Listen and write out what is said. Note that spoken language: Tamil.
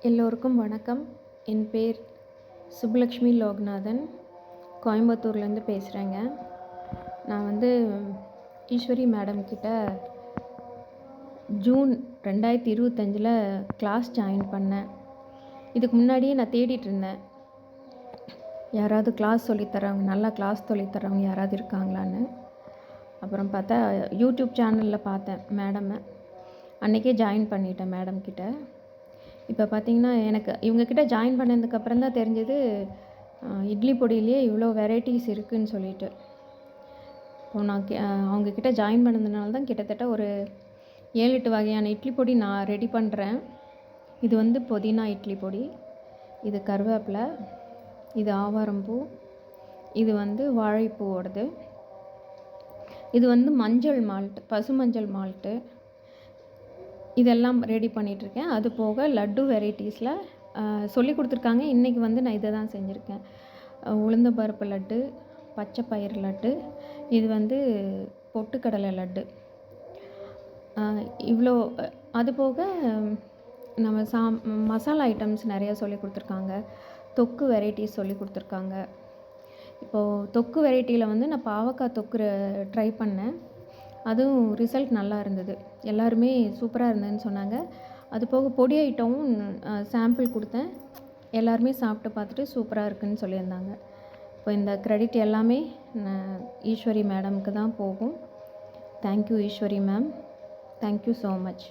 எல்லோருக்கும் வணக்கம். என் பேர் சுப்புலக்ஷ்மி லோக்நாதன். கோயம்புத்தூர்லேருந்து பேசுகிறேங்க. நான் வந்து ஈஸ்வரி மேடம் கிட்ட ஜூன் ரெண்டாயிரத்தி இருபத்தஞ்சில் கிளாஸ் ஜாயின் பண்ணேன். இதுக்கு முன்னாடியே நான் தேடிட்டு இருந்தேன். யாராவது கிளாஸ் சொல்லித்தரவங்க நல்லா கிளாஸ் சொல்லித்தரவங்க யாராவது இருக்காங்களான்னு. அப்புறம் பார்த்தா யூடியூப் சேனலில் பார்த்தேன் மேடமை. அன்றைக்கே ஜாயின் பண்ணிட்டேன் மேடம் கிட்ட. இப்போ பார்த்தீங்கன்னா எனக்கு இவங்கக்கிட்ட ஜாயின் பண்ணதுக்கப்புறம் தான் தெரிஞ்சது இட்லி பொடியிலேயே இவ்வளோ வெரைட்டிஸ் இருக்குதுன்னு சொல்லிட்டு. இப்போ நான் கே அவங்கக்கிட்ட ஜாயின் பண்ணதுனால தான் கிட்டத்தட்ட ஒரு ஏழு எட்டு வகையான இட்லி பொடி நான் ரெடி பண்ணுறேன் இது வந்து புதினா இட்லி பொடி இது கருவேப்பிலை இது ஆவாரம்பூ இது வந்து வாழைப்பூவோடது. இது வந்து மஞ்சள் மால்ட் பசு மஞ்சள் மால்ட்டு இதெல்லாம் ரெடி பண்ணிகிட்ருக்கேன் அது போக லட்டு வெரைட்டிஸில் சொல்லி கொடுத்துருக்காங்க. இன்றைக்கி வந்து நான் இதை தான் செஞ்சுருக்கேன். உளுந்த பருப்பு லட்டு பச்சைப்பயிறு லட்டு இது வந்து பொட்டுக்கடலை லட்டு. இவ்வளோ அது போக நம்ம சா மசாலா ஐட்டம்ஸ் நிறையா சொல்லி கொடுத்துருக்காங்க. தொக்கு வெரைட்டிஸ் சொல்லி கொடுத்துருக்காங்க. இப்போது தொக்கு வெரைட்டியில் வந்து நான் பாவக்காய் தொக்கு ட்ரை பண்ணேன். அதுவும் ரிசல்ட் நல்லா இருந்தது. எல்லாருமே சூப்பராக இருந்ததுன்னு சொன்னாங்க. அது போக பொடி ஐட்டமும் சாம்பிள் கொடுத்தேன். எல்லாருமே சாப்பிட்டு பார்த்துட்டு சூப்பராக இருக்குதுன்னு சொல்லியிருந்தாங்க. இப்போ இந்த க்ரெடிட் எல்லாமே ஈஸ்வரி மேடமுக்கு தான் போகும். Thank you Eswari ma'am thank you so much